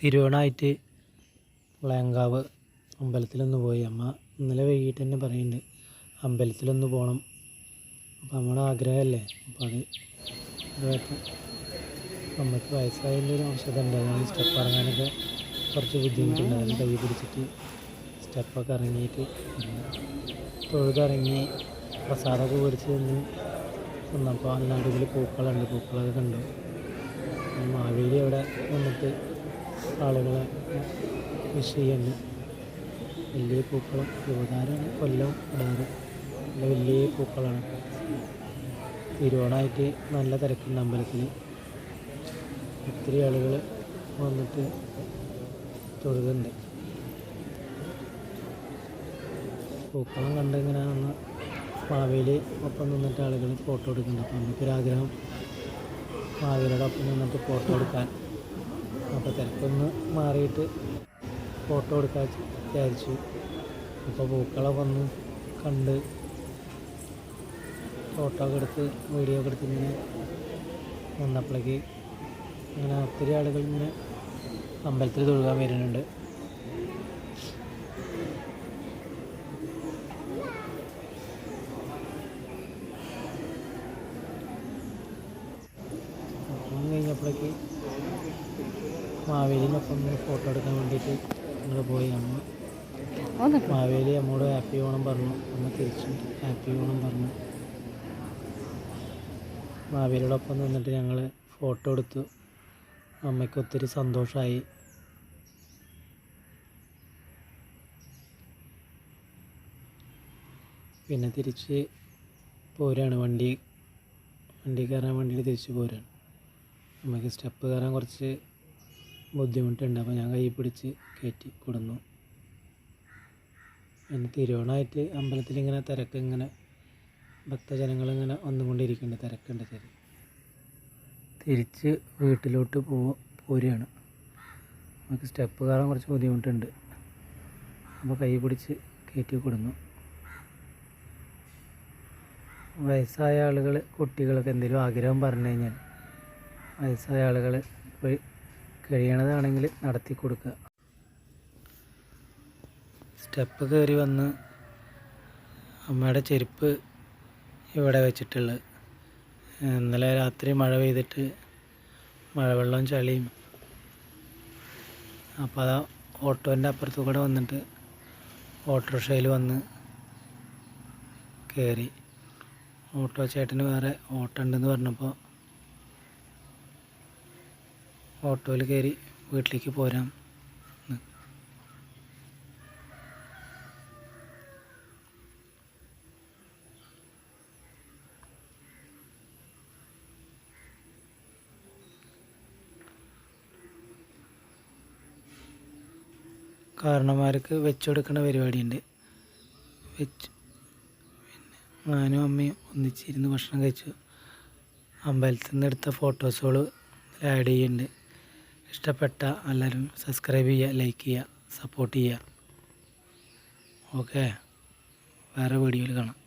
തിരുവോണമായിട്ട് വളയങ്കാവ് അമ്പലത്തിലൊന്ന് പോയി. അമ്മ ഇന്നലെ വൈകിട്ട് തന്നെ പറയുന്നുണ്ട് അമ്പലത്തിലൊന്ന് പോകണം അപ്പം നമ്മുടെ ആഗ്രഹമല്ലേ? അപ്പോൾ അത് ഇതായിട്ട് അമ്മയ്ക്ക് വയസ്സായതിന്റെ ഒരു ഔഷധം ഉണ്ടായിരുന്നു സ്റ്റെപ്പ് ഇറങ്ങാനൊക്കെ കുറച്ച് ബുദ്ധിമുട്ടുണ്ടായിരുന്നു കൈ പിടിച്ചിട്ട് സ്റ്റെപ്പൊക്കെ ഇറങ്ങിയിട്ട് തൊഴുതിറങ്ങി പ്രസാദമൊക്കെ പിടിച്ച് നിന്ന് വന്നപ്പോൾ അതിന് ഇതിൽ പൂക്കളുണ്ട് പൂക്കളൊക്കെ കണ്ടു. മാവേലി അവിടെ വന്നിട്ട് ആളുകളെ വിഷ് ചെയ്യുന്നുണ്ട് വലിയ പൂക്കളും യുവതാരം കൊല്ലം ഇടാറ്. നല്ല വലിയ പൂക്കളാണ്. തിരുവോണമായിട്ട് നല്ല തിരക്കുണ്ട് അമ്പലത്തിൽ ഒത്തിരി ആളുകൾ വന്നിട്ട് തൊഴുതുണ്ട്. പൂക്കളം കണ്ടിങ്ങനെ ഒന്ന് മാവേലി ഒപ്പം നിന്നിട്ട് ആളുകൾ ഫോട്ടോ എടുക്കുന്നുണ്ട്. അപ്പം നമുക്കൊരാഗ്രഹം മാവേലിയുടെ ഒപ്പം നിന്നിട്ട് ഫോട്ടോ എടുക്കാൻ. അപ്പോൾ തിരക്കൊന്ന് മാറിയിട്ട് ഫോട്ടോ എടുക്കാൻ വിചാരിച്ചു. അപ്പോൾ പൂക്കളെ വന്ന് കണ്ട് ഫോട്ടോ ഒക്കെ എടുത്ത് വീഡിയോ ഒക്കെ എടുത്ത് ഇങ്ങനെ വന്നപ്പോഴേക്ക് ഇങ്ങനെ ഒത്തിരി ആളുകൾ ഇങ്ങനെ അമ്പലത്തിൽ തൊഴുകാൻ വരുന്നുണ്ട്. കഴിഞ്ഞപ്പോഴേക്ക് മാവേലിനൊപ്പം ഫോട്ടോ എടുക്കാൻ വേണ്ടിയിട്ട് ഞങ്ങൾ പോയി അമ്മ മാവേലി അമ്മോട് ഹാപ്പി ഓണം പറഞ്ഞു. അമ്മ തിരിച്ചു. ഹാപ്പി ഓണം പറഞ്ഞു. മാവേലിയോടൊപ്പം നിന്നിട്ട് ഞങ്ങൾ ഫോട്ടോ എടുത്തു. അമ്മയ്ക്ക് ഒത്തിരി സന്തോഷമായി പിന്നെ തിരിച്ച് പോരാണ് വണ്ടി. വണ്ടി കയറാൻ വേണ്ടിയിട്ട് തിരിച്ച് പോരാണ്. നമുക്ക് സ്റ്റെപ്പ് കയറാൻ കുറച്ച് ബുദ്ധിമുട്ടുണ്ട്. അപ്പോൾ ഞാൻ കൈ പിടിച്ച് കയറ്റി കൊടുന്നു. പിന്നെ തിരുവോണമായിട്ട് അമ്പലത്തിൽ ഇങ്ങനെ തിരക്ക് ഇങ്ങനെ ഭക്തജനങ്ങളിങ്ങനെ വന്നുകൊണ്ടിരിക്കുന്നുണ്ട്. തിരക്കുണ്ട് ശരി തിരിച്ച് വീട്ടിലോട്ട് പോ പോരുകയാണ്. നമുക്ക് സ്റ്റെപ്പ് കയറാൻ കുറച്ച് ബുദ്ധിമുട്ടുണ്ട്. അപ്പോൾ കൈ പിടിച്ച് കയറ്റി കൊടുന്നു. വയസ്സായ ആളുകൾ കുട്ടികളൊക്കെ എന്തെങ്കിലും ആഗ്രഹം പറഞ്ഞു കഴിഞ്ഞാൽ വയസ്സായ ആളുകൾ പോയി കഴിയണതാണെങ്കിൽ നടത്തി കൊടുക്കുക. സ്റ്റെപ്പ് കയറി വന്ന് അമ്മയുടെ ചെരുപ്പ് ഇവിടെ വെച്ചിട്ടുള്ളത്. ഇന്നലെ രാത്രി മഴ പെയ്തിട്ട് മഴവെള്ളവും ചളിയും. അപ്പോൾ അതാ ഓട്ടോന്റെ അപ്പുറത്തു കൂടെ വന്നിട്ട് ഓട്ടോറിക്ഷയിൽ വന്ന് കയറി. ഓട്ടോ ചേട്ടന് വേറെ ഓട്ടോ ഉണ്ടെന്ന് പറഞ്ഞപ്പോൾ ഓട്ടോയിൽ കയറി വീട്ടിലേക്ക് പോരാം. കാരണന്മാർക്ക് വെച്ചുകൊടുക്കുന്ന പരിപാടിയുണ്ട്. വെച്ച് പിന്നെ ഞാനും അമ്മയും ഒന്നിച്ചിരുന്ന് ഭക്ഷണം കഴിച്ചു. അമ്പലത്തിൽ നിന്ന് എടുത്ത ഫോട്ടോസുകൾ ആഡ് ചെയ്യുന്നുണ്ട്. ഇഷ്ടപ്പെട്ട എല്ലാവരും സബ്സ്ക്രൈബ് ചെയ്യുക ലൈക്ക് ചെയ്യുക സപ്പോർട്ട് ചെയ്യുക. ഓക്കെ വേറെ വീഡിയോയിൽ കാണാം.